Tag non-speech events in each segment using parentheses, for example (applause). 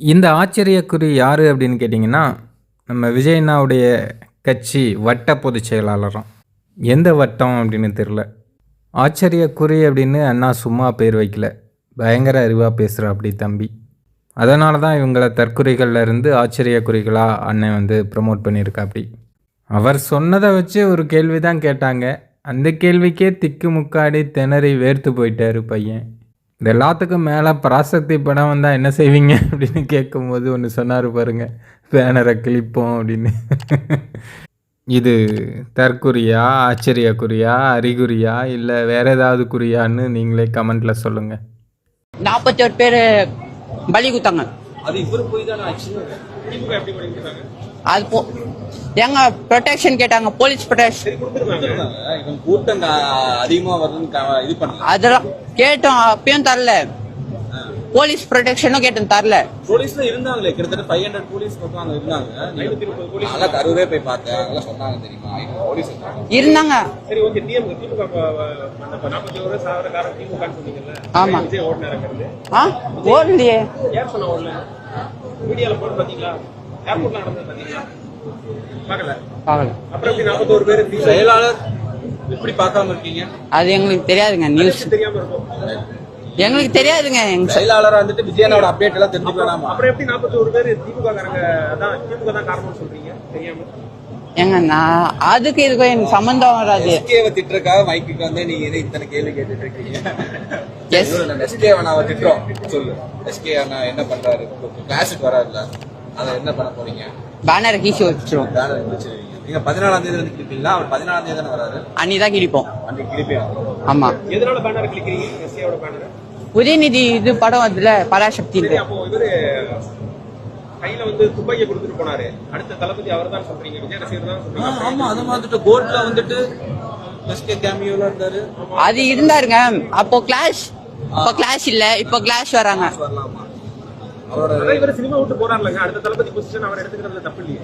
இந்த ஆச்சரியக்குறி யார் அப்படின்னு கேட்டிங்கன்னா நம்ம விஜயண்ணாவுடைய கட்சி வட்ட பொதுச் செயலாளரும். எந்த வட்டம் அப்படின்னு தெரில ஆச்சரியக்குறி அப்படின்னு அண்ணா சும்மா பேர் வைக்கல. பயங்கர அறிவாக பேசுகிற அப்படி தம்பி. அதனால தான் இவங்களை தற்குறிகள்ல இருந்து ஆச்சரியக்குறிகளாக அண்ணன் வந்து ப்ரமோட் பண்ணியிருக்கா அப்படி அவர் சொன்னதை வச்சு ஒரு கேள்வி தான் கேட்டாங்க. அந்த கேள்விக்கே திக்கு முக்காடி திணறி வேர்த்து போயிட்டாரு பையன். இது எல்லாத்துக்கும் மேலே பராசக்தி படம் வந்தால் என்ன செய்வீங்க (laughs) அப்படின்னு கேட்கும்போது ஒன்று சொன்னார் பாருங்க. பேனரை கிழிப்போம் அப்படின்னு. இது தற்குறியா ஆச்சரியக்குறியா அறிகுறியா இல்லை வேற ஏதாவது குறியான்னு நீங்களே கமெண்ட்டில் சொல்லுங்கள் நாற்பத்தி ஒரு பேர் பலி குத்தாங்க. அது இவர் போய் தானே ஆச்சு? அது போ எங்க ப்ரொடெக்ஷன் கேட்டாங்க போலீஸ் ப்ரொடெக்ஷன் கூட்டம் அதிகமா வருதுன்னு இது பண்ணல. அதெல்லாம் கேட்டோம் அப்பயும் தரல. போலீஸ் ப்ரொடெக்ஷனும் கேட்டோம் தரல. போலீஸ்ல இருந்தாங்களே கிட்டத்தட்ட ஃபைவ் ஹண்ட்ரட் போலீஸ் பக்கம் இருந்தாங்க. நல்லா கருவே போய் பார்த்தேன். அதெல்லாம் சொன்னாங்க தெரியுமா? ஐநூறு போலீஸ் இருந்தாங்க. சரி ஓகே திமுக திமுக நாற்பத்தி ஒரு சாவர காரம் திமுக சொன்னீங்கல்ல ஆமா. விஜய் ஓடினா இருக்கிறது ஆ? ஓடலையே. யார் சொன்னா ஓடல? மீடியால போட்டு பாத்தீங்களா ஏர்போர்ட்ல நடந்தது பாத்தீங்களா பார்க்கல. பார்க்கல. அப்புறம் எப்படி நாற்பத்தோரு பேர் செயலாளர் இப்படி பார்க்காம இருக்கீங்க? அது எங்களுக்கு தெரியாதுங்க நியூஸ் தெரியாம இருக்கும். எங்களுக்கு தெரியாதுங்க. எங்க செயலாளரா வந்துட்டு விஜயனோட அப்டேட் எல்லாம் தெரிஞ்சுக்கலாமா? அப்புறம் எப்படி நாற்பத்தோரு பேர் திமுக காரங்க அதான் திமுக தான் காரணம்னு சொல்றீங்க? தெரியாம? நான் அதுக்கு இதுக்கும் எனக்கு சம்மந்தம் வராது. எஸ்கேவை திட்டுறக்காக மைக்குக்கு வந்து நீங்க எது இத்தனை கேள்வி கேட்டுட்டு இருக்கீங்க? Yes. எஸ்கே அண்ணாவை திட்டுறோம். சொல்லு. எஸ்கே அண்ணா என்ன பண்றாரு? கிளாஸுக்கு வராருல அதை என்ன பண்ண போறீங்க? பேனரை கீசி வச்சிருவோம் பேனர் வச்சிருவீங்க நீங்க பதினாலாம் தேதி வந்து கிளிப்பீங்களா அவர் பதினாலாம் தேதி தானே வராரு? அன்னி தான் கிழிப்போம். அன்னைக்கு கிளிப்பேன் ஆமா. எதனால பேனர் கிளிக்கிறீங்க எஸ்ஏவோட பேனர் உதயநிதி இது படம் அதுல பராசக்தி கையில வந்து துப்பாக்கியை கொடுத்துட்டு போனாரு. அடுத்த தளபதி அவர் தான் சொல்றீங்க. விஜய் ரசிகர் தான் சொல்றீங்க. ஆமா அது வந்துட்டு கோர்ட்ல வந்துட்டு எஸ்கே கேமியோல இருந்தாரு. அது இருந்தாருங்க. அப்போ கிளாஸ் இப்போ கிளாஸ் இல்ல. இப்போ கிளாஸ் வராங்க. வரலாமா? அவரோட அதான் இவர் சினிமா விட்டு போறாருலங்க. அடுத்த தளபதி பொசிஷன் அவர் எடுத்துக்கிறதுல தப்பு இல்லையே.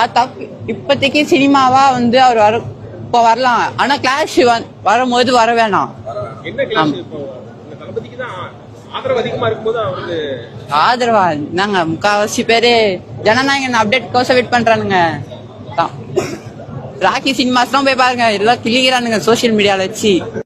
அது தப்பு. இப்போதைக்கு சினிமாவா வந்து அவர் வர இப்போ வரலாம். ஆனா கிளாஸ் வரும்போது வர வேணாம். என்ன தான் ஆதரவு அதிகமா இருக்கும்போது அவருக்கு ஆதரவா? நாங்க முக்காவாசி பேரு ஜனநாயகன் அப்டேட் கோச வெயிட் பண்றானுங்க. ராக்கி சினிமாஸ்லாம் போய் பாருங்க எல்லாம் கிளிக்கிறானுங்க சோசியல் மீடியால வச்சு.